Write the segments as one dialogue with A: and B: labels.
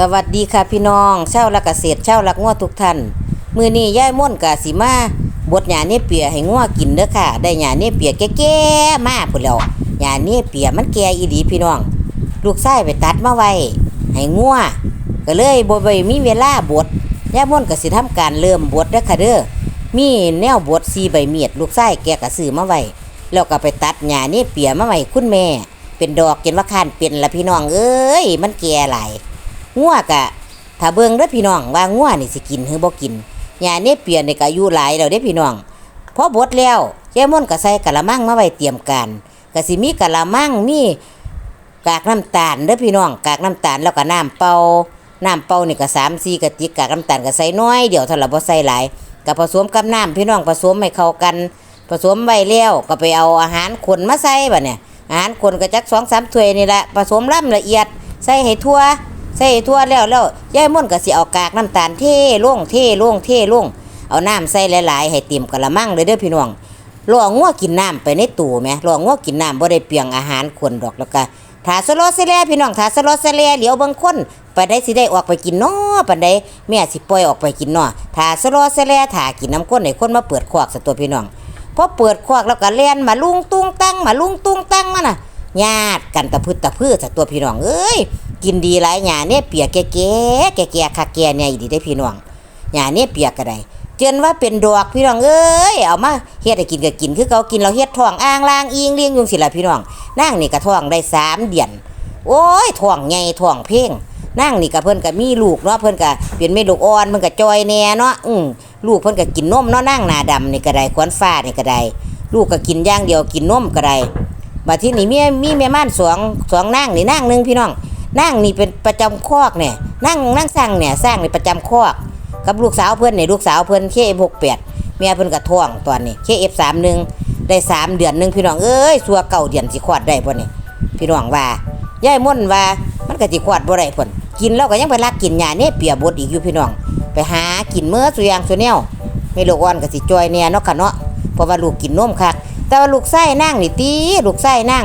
A: สวัสดีค่ะพี่น้องเช่าวรักเกษตรเช่าวรักงัวทุกท่านมือนี้ย่ายม่นกะสิมาบดหญ้าเนี่เปียให้งัวกินเด้อค่ะ ได้หญ้าเนี่เปียแก่ๆมาพุ่นแล้วหญ้าเนี่เปียมันแก่อีหลีพี่น้อง ลูกชายไปตัดมาไว้ให้งัวก็เลยบ่ไปมีเวลาบดย่ายม่นก็สิทำการเริ่มบดเด้อค่ะเด้อมีแนวบด4ใบเมียด ลูกชายแกก็ซื้อมาไว้แล้วก็ไปตัดหญ้าเนี่เปียมาไว้คุณแม่ เป็นดอกจนว่าคานเป็นละพี่น้องเอ้ยมันแก่หลาย งัวกะถ้าเบิ่งเด้อพี่น้องว่างัวนี่สิกินหรือบ่กินยาเนี่ยเปลี่ยนนี่ก็อายุหลายแล้วเด้อพี่น้องพอบดแล้วแย่ม่วนก็ใส่กะละมังมาไว้เตรียมการก็สิมีกะละมังมีกากน้ำตาลเด้อพี่น้องกากน้ำตาลแล้วก็น้ำเปล่าน้ำเปล่านี่ก็3 4กะติกกากน้ำตาลก็ใส่น้อยเดี๋ยวถ้าเราบ่ใส่หลายก็ผสมกับน้ำพี่น้องผสมให้เข้ากัน ผสมไว้แล้วก็ไปเอาอาหารคนมาใส่บัดเนี่ยอาหารคนก็จัก2-3ถ้วยนี่แหละผสมล่ำละเอียดใส่ให้ทั่ว ใส่ทั่วแล้วแล้วยายม่นก็สิเอากากน้ำตาลเทล่งเทล่งเทล่งเอาน้ำใส่หลายๆ ให้เต็มกะละมังเลยเด้อพี่น้องรองัวกินน้ำไปในตู้แหมรองัวกินน้ำบ่ได้เปลียงอาหารคนดอกแล้วก็ถ้าสโลสแลพี่น้องถ้าสโลสแลเหลียวบิ่งคนไปได้สิได้ออกไปกินน้อปานใดแม่สิปล่อยออกไปกินน้อถ้าสโลสแลถ้ากินน้ำข้นให้คนมาเปิดควักซะตัวพี่น้องพอเปิดควักแล้วก็แล่นมาลุงตุ้งตั้งมาลุงตุ้งตั้งมาน่ะ ญาติกันตะพืดตะพือซะตัวพี่น้องเอ้ยกินดีหลายหญ้าเนี่ยเปียกแก่ๆแก่ๆคักแก่เนี่ยดีได้พี่น้องหญ้าเนี่ยเปียกก็ไดเจนว่าเป็นดอกพี่น้องเอ้ยเอามาเฮ็ดให้กินก็กินคือเขากินเราเฮ็ดท้องอ่างล่างอิงเลี้ยงยุงสิละพี่น้องนางนี่ก็ท้องได้สามเดือนโอ้ยท้องใหญ่ท้องเพ่งนางนี่ก็เพิ่นก็มีลูกเนาะเพิ่นก็เป็นแม่ลูกอ่อนเพิ่นก็จอยแน่เนาะอือลูกเพิ่นก็กินนมเนาะนางหน้าดำนี่ก็ได้ขวัญฟ้านี่ก็ได้ลูกก็กินย่างเดียวกินนมก็ได้ บัดที่นี่มีมีแม่ม่านสองสองนางนี่นางหนึ่งพี่น้องนั่งนี่เป็นประจำคอกเนี่ยนั่งนั่งสร้างเนี่ยสร้างในประจำคอก กับลูกสาวเพื่อนเนี่ยลูกสาวเพื่อนเคเอฟหกแปดเมียเพื่อนกระท่วงตอนนี้เคเอฟสามหนึ่งได้สามเดือนหนึ่งพี่น้องเอ้ยสัวเก่าเดือนสิควอดได้พ่นี่พี่น้องว่ายายม่นว่ามันก็สิควอดบ่ได้พ่นกินแล้วก็ยังไปลักกินหญ้าเนี่ยเปียบดอีกอยู่พี่น้อง ไปหากินเมื่อสุยางสุแนวไม่ลูกอ่อนก็สิจอยเนี่ยเนาะค่ะเนาะเพราะว่าลูกกินนมคัก แต่ว่าลูกไส้นั่งนี่ตีลูกไส้นั่ง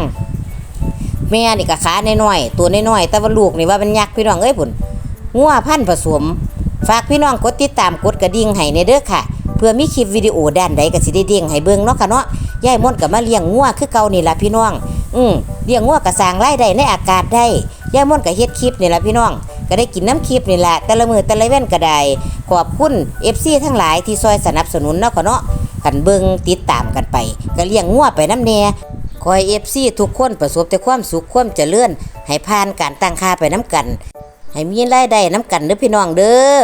A: แม่นี่ก็ขาในน้อยตัวในน้อยแต่ว่าลูกนี่ว่ามันยักพี่น้องเอ้ยพุ่นงัวพันผสม ฝากพี่น้องกดติดตามกดกระดิ่งให้ในเด้อค่ะ เพื่อมีคลิปวิดีโอด้านใดก็สิได้เด้งให้เบิ่งเนาะค่ะเนาะยายม่วนก็มาเลี้ยงงัวคือเก่านี่ละพี่น้อง อืมเลี้ยงงัวก็สร้างรายได้ในอากาศได้ยายม่วนก็เฮ็ดคลิปนี่ละพี่น้อง ก็ได้กินน้ำคลิปนี่แหละแต่ละมือแต่ละเว้นก็ได้ขอบคุณ FC ทั้งหลายที่ซอยสนับสนุนเนาะค่ะเนาะ กันเบิ่งติดตามกันไป ก็เลี้ยงงัวไปน้ำแน่คอยเอฟซีทุกคนประสบแต่ความสุขความเจริญให้ผ่านการตั้งค่าไปน้ำกัน ให้มีรายได้น้ำกันเด้อพี่น้องเด้อ